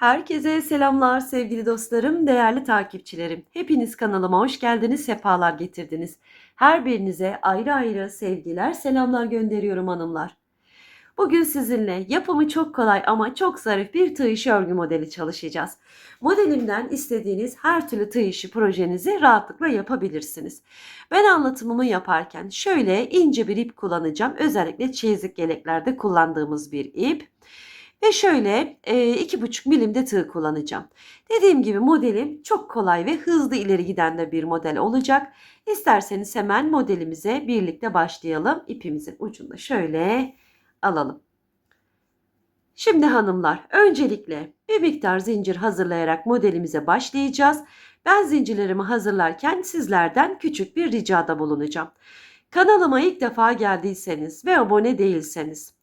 Herkese selamlar sevgili dostlarım, değerli takipçilerim. Hepiniz kanalıma hoş geldiniz, sefalar getirdiniz. Her birinize ayrı ayrı sevgiler, selamlar gönderiyorum hanımlar. Bugün sizinle yapımı çok kolay ama çok zarif bir tığ işi örgü modeli çalışacağız. Modelimden istediğiniz her türlü tığ işi projenizi rahatlıkla yapabilirsiniz. Ben anlatımımı yaparken şöyle ince bir ip kullanacağım. Özellikle çeyizik yeleklerde kullandığımız bir ip. Ve şöyle e, iki buçuk milimde tığ kullanacağım. Dediğim gibi modelim çok kolay ve hızlı ileri giden de bir model olacak. İsterseniz hemen modelimize birlikte başlayalım. İpimizin ucunda şöyle alalım. Şimdi hanımlar öncelikle bir miktar zincir hazırlayarak modelimize başlayacağız. Ben zincirlerimi hazırlarken sizlerden küçük bir ricada bulunacağım. Kanalıma ilk defa geldiyseniz ve abone değilseniz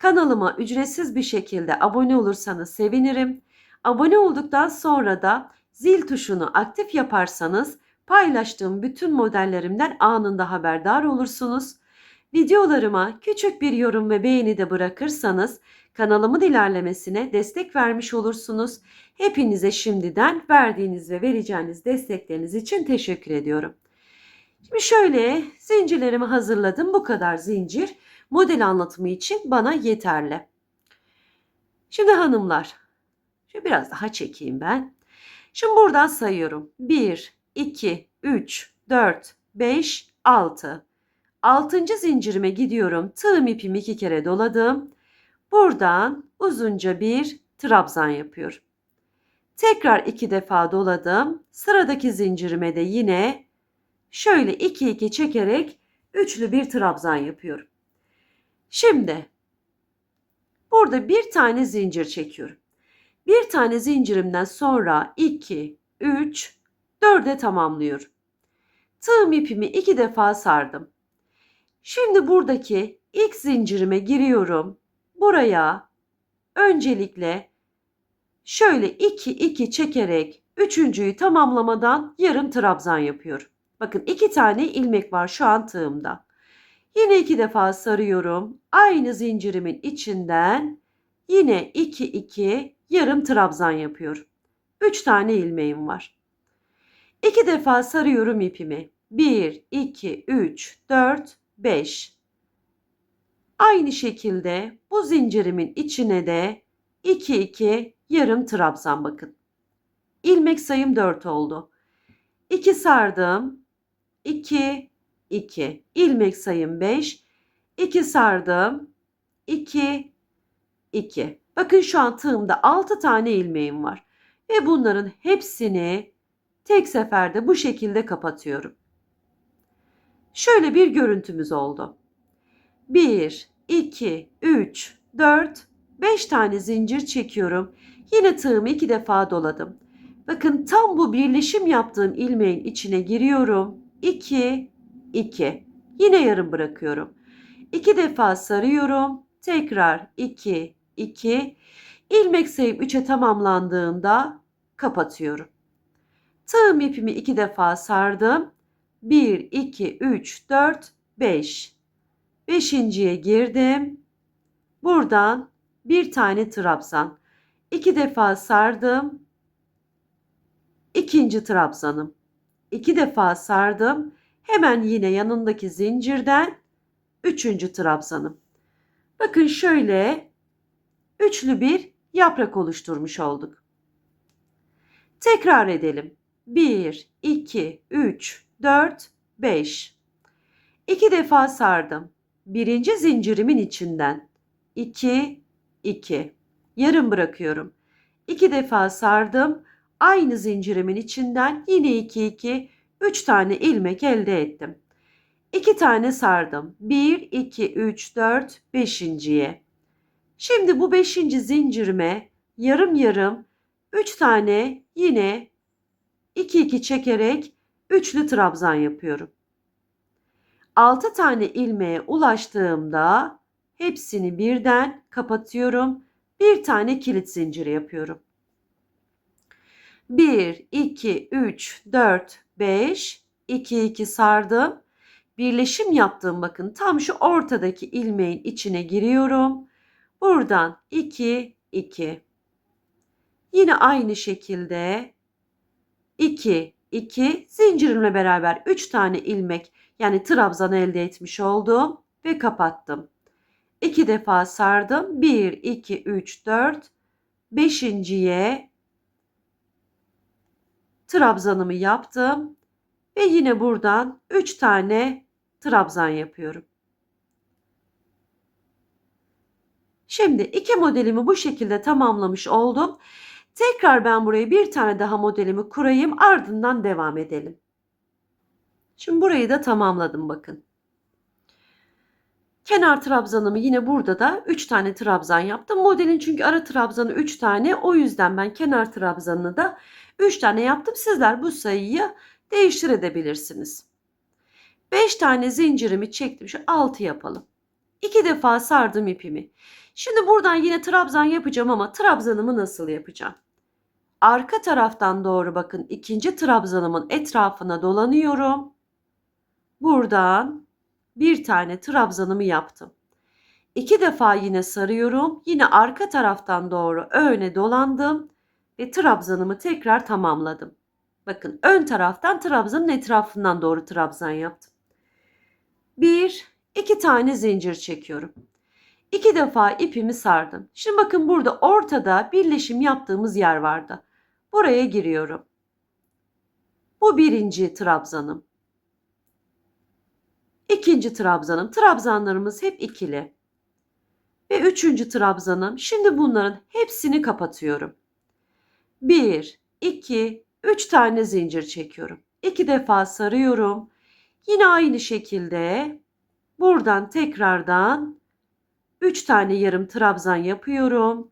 Kanalıma ücretsiz bir şekilde abone olursanız sevinirim. Abone olduktan sonra da zil tuşunu aktif yaparsanız paylaştığım bütün modellerimden anında haberdar olursunuz. Videolarıma küçük bir yorum ve beğeni de bırakırsanız kanalımın ilerlemesine destek vermiş olursunuz. Hepinize şimdiden verdiğiniz ve vereceğiniz destekleriniz için teşekkür ediyorum. Şimdi şöyle zincirlerimi hazırladım. Bu kadar zincir model anlatımı için bana yeterli. Şimdi hanımlar, şöyle biraz daha çekeyim ben. Şimdi buradan sayıyorum. 1, 2, 3, 4, 5, 6. Altıncı zincirime gidiyorum. Tığım ipimi iki kere doladım. Buradan uzunca bir trabzan yapıyorum. Tekrar iki defa doladım. Sıradaki zincirime de yine şöyle iki iki çekerek üçlü bir trabzan yapıyorum. Şimdi burada bir tane zincir çekiyorum. Bir tane zincirimden sonra 2, 3, 4'e tamamlıyorum. Tığım ipimi iki defa sardım. Şimdi buradaki ilk zincirime giriyorum. Buraya öncelikle şöyle 2 2 çekerek üçüncüyü tamamlamadan yarım trabzan yapıyorum. Bakın iki tane ilmek var şu an tığımda. Yine iki defa sarıyorum. Aynı zincirimin içinden yine 2 2 yarım trabzan yapıyorum. 3 tane ilmeğim var. İki defa sarıyorum ipimi. 1 2 3 4 5 Aynı şekilde bu zincirimin içine de 2 2 yarım trabzan bakın. İlmek sayım 4 oldu. 2 sardım. 2 2. ilmek sayım 5. 2 sardım. 2 2. Bakın şu an tığımda 6 tane ilmeğim var. Ve bunların hepsini tek seferde bu şekilde kapatıyorum. Şöyle bir görüntümüz oldu. 1, 2, 3, 4, 5 tane zincir çekiyorum. Yine tığımı iki defa doladım. Bakın tam bu birleşim yaptığım ilmeğin içine giriyorum. 2, 2. Yine yarım bırakıyorum. 2 defa sarıyorum. Tekrar 2, 2. İlmek sayım 3'e tamamlandığında kapatıyorum. Tığım ipimi 2 defa sardım. 1, 2, 3, 4, 5. Beşinciye girdim. Buradan bir tane trabzan. 2 defa sardım. İkinci trabzanım. 2 defa sardım. Hemen yine yanındaki zincirden üçüncü trabzanım. Bakın şöyle üçlü bir yaprak oluşturmuş olduk. Tekrar edelim. 1, 2, 3, 4, 5. İki defa sardım. Birinci zincirimin içinden 2, 2. Yarım bırakıyorum. İki defa sardım. Aynı zincirimin içinden yine 2, 2. 3 tane ilmek elde ettim. 2 tane sardım. 1, 2, 3, 4, 5.ye. Şimdi bu 5. zincirime yarım yarım 3 tane yine 2 2 çekerek üçlü trabzan yapıyorum. 6 tane ilmeğe ulaştığımda hepsini birden kapatıyorum. Bir tane kilit zinciri yapıyorum. 1, 2, 3, 4, 5, 2, 2 sardım. Birleşim yaptığım bakın tam şu ortadaki ilmeğin içine giriyorum. Buradan 2, 2. Yine aynı şekilde 2, 2 zincirimle beraber 3 tane ilmek yani trabzan elde etmiş oldum ve kapattım. 2 defa sardım. 1, 2, 3, 4. Beşinciye trabzanımı yaptım. Ve yine buradan 3 tane trabzan yapıyorum. Şimdi iki modelimi bu şekilde tamamlamış oldum. Tekrar ben buraya bir tane daha modelimi kurayım ardından devam edelim. Şimdi burayı da tamamladım bakın. Kenar trabzanımı yine burada da 3 tane trabzan yaptım. Modelin çünkü ara trabzanı 3 tane. O yüzden ben kenar trabzanını da 3 tane yaptım. Sizler bu sayıyı değiştirebilirsiniz. 5 tane zincirimi çektim. Şu 6 yapalım. 2 defa sardım ipimi. Şimdi buradan yine trabzan yapacağım ama trabzanımı nasıl yapacağım? Arka taraftan doğru bakın ikinci trabzanımın etrafına dolanıyorum. Buradan bir tane trabzanımı yaptım. İki defa yine sarıyorum. Yine arka taraftan doğru öne dolandım ve trabzanımı tekrar tamamladım. Bakın ön taraftan trabzanın etrafından doğru trabzan yaptım. Bir, iki tane zincir çekiyorum. İki defa ipimi sardım. Şimdi bakın burada ortada birleşim yaptığımız yer vardı. Buraya giriyorum. Bu birinci trabzanım. İkinci trabzanım. Trabzanlarımız hep ikili. Ve üçüncü trabzanım. Şimdi bunların hepsini kapatıyorum. Bir, iki, üç tane zincir çekiyorum. İki defa sarıyorum. Yine aynı şekilde buradan tekrardan üç tane yarım trabzan yapıyorum.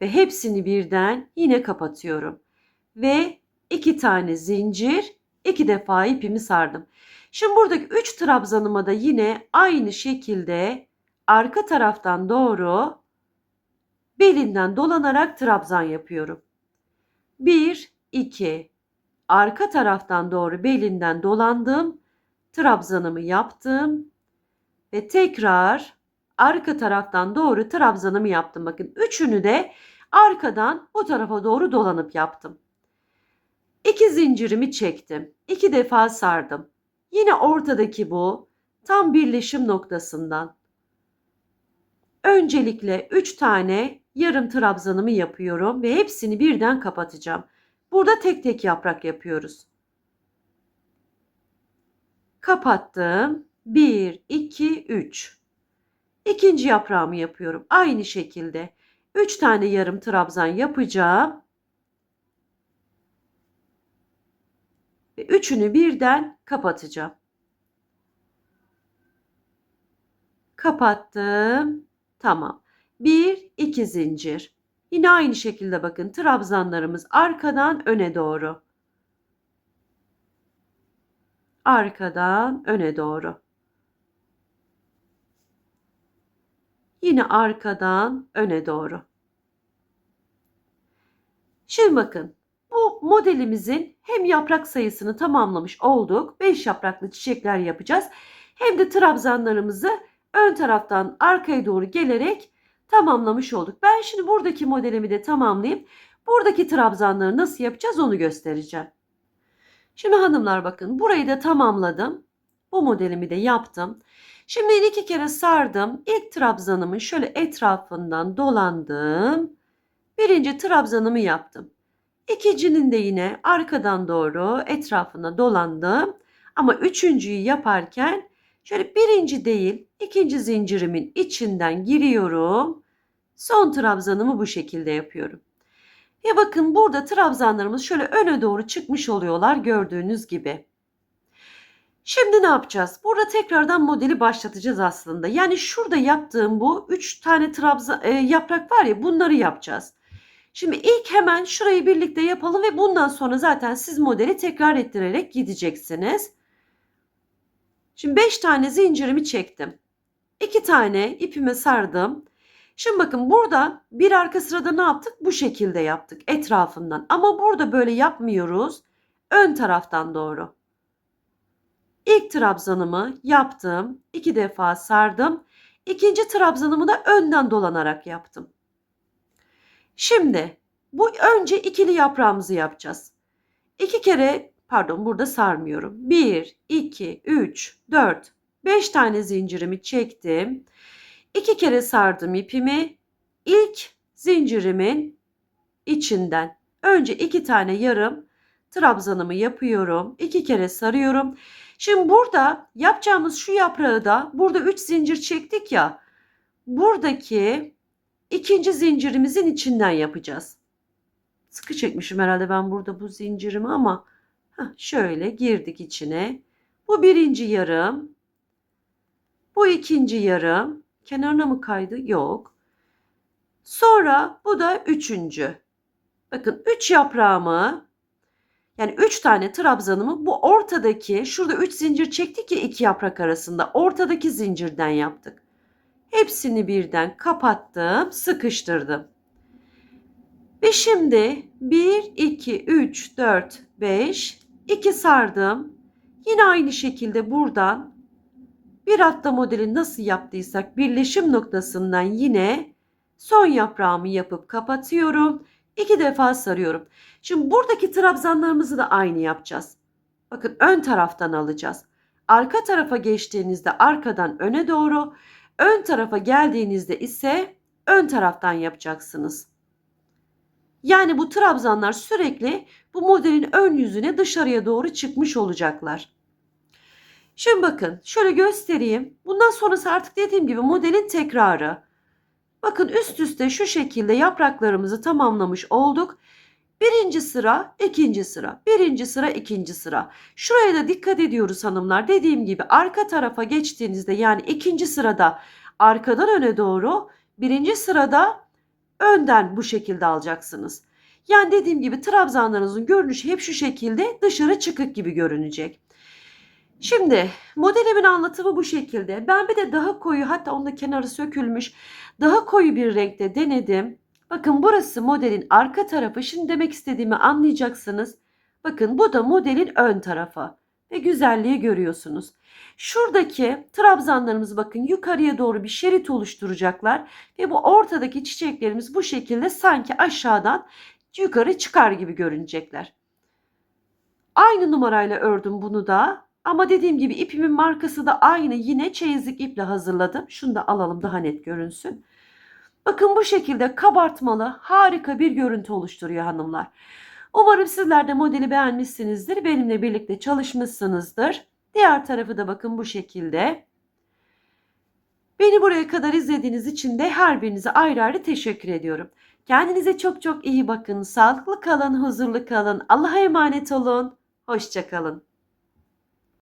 Ve hepsini birden yine kapatıyorum. Ve iki tane zincir, iki defa ipimi sardım. Şimdi buradaki 3 trabzanıma da yine aynı şekilde arka taraftan doğru belinden dolanarak trabzan yapıyorum. 1 2 arka taraftan doğru belinden dolandım. Trabzanımı yaptım ve tekrar arka taraftan doğru trabzanımı yaptım. Bakın üçünü de arkadan bu tarafa doğru dolanıp yaptım. İki zincirimi çektim. iki defa sardım. Yine ortadaki bu tam birleşim noktasından. Öncelikle 3 tane yarım trabzanımı yapıyorum ve hepsini birden kapatacağım. Burada tek tek yaprak yapıyoruz. Kapattım. 1, 2, 3. İkinci yaprağımı yapıyorum. Aynı şekilde 3 tane yarım trabzan yapacağım. Üçünü birden kapatacağım. Kapattım. Tamam. Bir, iki zincir. Yine aynı şekilde bakın trabzanlarımız arkadan öne doğru. Arkadan öne doğru. Yine arkadan öne doğru. Şimdi bakın modelimizin hem yaprak sayısını tamamlamış olduk. 5 yapraklı çiçekler yapacağız. Hem de trabzanlarımızı ön taraftan arkaya doğru gelerek tamamlamış olduk. Ben şimdi buradaki modelimi de tamamlayayım. Buradaki trabzanları nasıl yapacağız onu göstereceğim. Şimdi hanımlar bakın burayı da tamamladım. Bu modelimi de yaptım. Şimdi iki kere sardım. İlk trabzanımın şöyle etrafından dolandım. Birinci trabzanımı yaptım. İkincinin de yine arkadan doğru etrafına dolandım. Ama üçüncüyü yaparken şöyle birinci değil ikinci zincirimin içinden giriyorum. Son trabzanımı bu şekilde yapıyorum. Ya bakın burada trabzanlarımız şöyle öne doğru çıkmış oluyorlar gördüğünüz gibi. Şimdi ne yapacağız? Burada tekrardan modeli başlatacağız aslında. Yani şurada yaptığım bu 3 tane trabzan e, yaprak var ya bunları yapacağız. Şimdi ilk hemen şurayı birlikte yapalım ve bundan sonra zaten siz modeli tekrar ettirerek gideceksiniz. Şimdi 5 tane zincirimi çektim. 2 tane ipime sardım. Şimdi bakın burada bir arka sırada ne yaptık? Bu şekilde yaptık etrafından. Ama burada böyle yapmıyoruz. Ön taraftan doğru. İlk trabzanımı yaptım. iki defa sardım. İkinci trabzanımı da önden dolanarak yaptım. Şimdi bu önce ikili yaprağımızı yapacağız. İki kere pardon burada sarmıyorum. 1, 2, 3, 4, 5 tane zincirimi çektim. İki kere sardım ipimi. İlk zincirimin içinden önce iki tane yarım trabzanımı yapıyorum. İki kere sarıyorum. Şimdi burada yapacağımız şu yaprağı da burada 3 zincir çektik ya. Buradaki ikinci zincirimizin içinden yapacağız. Sıkı çekmişim herhalde ben burada bu zincirimi ama heh, şöyle girdik içine. Bu birinci yarım. Bu ikinci yarım. Kenarına mı kaydı? Yok. Sonra bu da üçüncü. Bakın üç yaprağımı yani üç tane trabzanımı bu ortadaki şurada üç zincir çektik ya iki yaprak arasında ortadaki zincirden yaptık. Hepsini birden kapattım, sıkıştırdım. Ve şimdi 1, 2, 3, 4, 5, 2 sardım. Yine aynı şekilde buradan bir hatta modeli nasıl yaptıysak birleşim noktasından yine son yaprağımı yapıp kapatıyorum. İki defa sarıyorum. Şimdi buradaki trabzanlarımızı da aynı yapacağız. Bakın ön taraftan alacağız. Arka tarafa geçtiğinizde arkadan öne doğru, ön tarafa geldiğinizde ise ön taraftan yapacaksınız. Yani bu trabzanlar sürekli bu modelin ön yüzüne dışarıya doğru çıkmış olacaklar. Şimdi bakın şöyle göstereyim. Bundan sonrası artık dediğim gibi modelin tekrarı. Bakın üst üste şu şekilde yapraklarımızı tamamlamış olduk. Birinci sıra, ikinci sıra, birinci sıra, ikinci sıra. Şuraya da dikkat ediyoruz hanımlar. Dediğim gibi arka tarafa geçtiğinizde yani ikinci sırada arkadan öne doğru, birinci sırada önden bu şekilde alacaksınız. Yani dediğim gibi trabzanlarınızın görünüşü hep şu şekilde dışarı çıkık gibi görünecek. Şimdi modelimin anlatımı bu şekilde. Ben bir de daha koyu hatta onun da kenarı sökülmüş. Daha koyu bir renkte denedim. Bakın burası modelin arka tarafı. Şimdi demek istediğimi anlayacaksınız. Bakın bu da modelin ön tarafı. Ve güzelliği görüyorsunuz. Şuradaki trabzanlarımız bakın yukarıya doğru bir şerit oluşturacaklar. Ve bu ortadaki çiçeklerimiz bu şekilde sanki aşağıdan yukarı çıkar gibi görünecekler. Aynı numarayla ördüm bunu da. Ama dediğim gibi ipimin markası da aynı. Yine çeyizlik iple hazırladım. Şunu da alalım daha net görünsün. Bakın bu şekilde kabartmalı harika bir görüntü oluşturuyor hanımlar. Umarım sizler de modeli beğenmişsinizdir. Benimle birlikte çalışmışsınızdır. Diğer tarafı da bakın bu şekilde. Beni buraya kadar izlediğiniz için de her birinize ayrı ayrı teşekkür ediyorum. Kendinize çok çok iyi bakın. Sağlıklı kalın, huzurlu kalın. Allah'a emanet olun. Hoşçakalın.